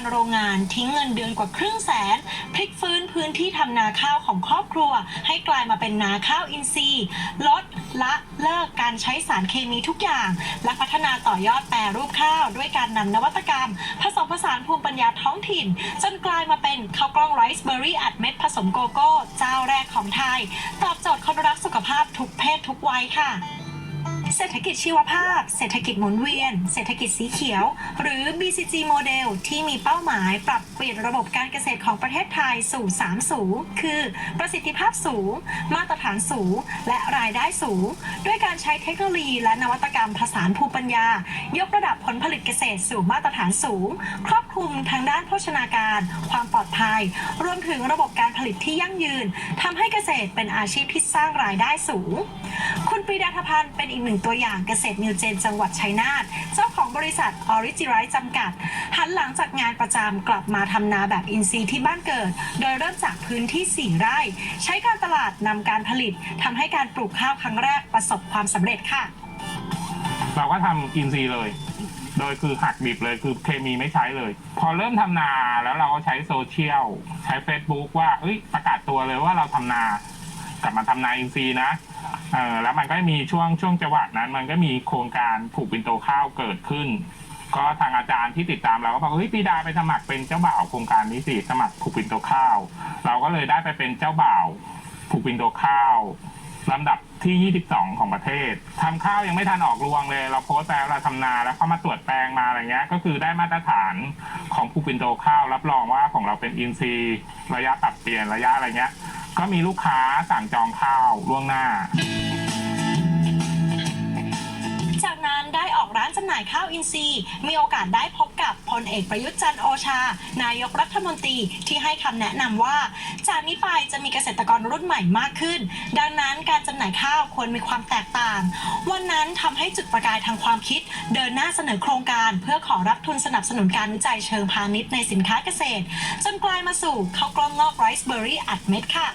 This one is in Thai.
การโรงงานทิ้งเงินเดือนกว่าครึ่งแสน พลิกฟื้นพื้นที่ทำนาข้าวของครอบครัว ให้กลายมาเป็นนาข้าวอินทรีย์ลดละเลิกการใช้สารเคมีทุกอย่าง และพัฒนาต่อยอดแปรรูปข้าว ด้วยการนำนวัตกรรม ผสมผสานภูมิปัญญาท้องถิ่น จนกลายมาเป็นข้าวกล้องไรซ์เบอร์รี่อัดเม็ดผสมโกโก้ เจ้าแรกของไทย ตอบโจทย์คนรักสุขภาพทุกเพศทุกวัยค่ะ เศรษฐกิจชีวภาพ เศรษฐกิจหมุนเวียน เศรษฐกิจสีเขียว หรือ BCG โมเดลที่มีเป้าหมายปรับเปลี่ยนระบบการเกษตรของประเทศไทยสู่ 3 สูง คือประสิทธิภาพสูง มาตรฐานสูง และรายได้สูง ด้วยการใช้เทคโนโลยีและนวัตกรรมผสานภูมิปัญญา ยกระดับผลผลิตเกษตรสู่มาตรฐานสูง ครอบคลุมทางด้านโภชนาการ ความปลอดภัย รวมถึงระบบการผลิตที่ยั่งยืนทำให้เกษตรเป็นอาชีพที่สร้างรายได้สูง คุณปรีดาธพันธ์เป็นอีกหนึ่งตัวอย่างเกษตรนิวเจนจังหวัดชัยนาทเจ้าของบริษัทออริจิไรจำกัด หันหลังจากงานประจำกลับมาทำนาแบบอินทรีย์ที่บ้านเกิด โดยเริ่มจากพื้นที่ 4 ไร่ ใช้การตลาดนำการผลิตทำให้การปลูกข้าวครั้งแรกประสบความสำเร็จค่ะ เราก็ทำอินซีย์เลยโดยคือหักดิบเลยคือเคมีไม่ใช้เลย พอเริ่มทำนาแล้วเราก็ใช้โซเชียล ใช้ Facebook ว่าเอ้ยประกาศตัวเลยว่าเราทำนา กลับมาทำนาอินซีย์นะ เออแล้วมันก็มีช่วงช่วงจังหวะนั้น มันก็มีโครงการผูกปินโตข้าวเกิดขึ้น ก็ทางอาจารย์ที่ติดตามเราก็บอกเฮ้ยปีดาไปสมัครเป็นเจ้าบ่าวโครงการนี้สิสมัครผูกปินโตข้าว เราก็เลยได้ไปเป็นเจ้าบ่าวผูกปินโตข้าวลำดับที่ 22 ของประเทศทำข้าวยังไม่ทันออกรวงเลย เราโพสต์แล้วเราทำนาแล้วเขามาตรวจแปลงมาอะไรเงี้ย ก็คือได้มาตรฐานของภูปินโตข้าว รับรองว่าของเราเป็นอินทรีย์ ระยะปรับเปลี่ยนระยะอะไรเงี้ย ก็มีลูกค้าสั่งจองข้าวล่วงหน้าายข้าวอินทรีย์ มีโอกาสได้พบกับพลเอกประยุทธ์จันโอชา นายกรัฐมนตรีที่ให้คำแนะนำว่า จากนี้ไปจะมีเกษตรกรรุ่นใหม่มากขึ้น ดังนั้นการจำหน่ายข้าวควรมีความแตกต่าง วันนั้นทำให้จุดประกายทางความคิด เดินหน้าเสนอโครงการ เพื่อขอรับทุนสนับสนุนการวิจัยเชิงพาณิชย์ในสินค้าเกษตร จนกลายมาสู่ข้าวกล้องงอกไรซ์เบอร์รี่อัดเม็ดค่ะ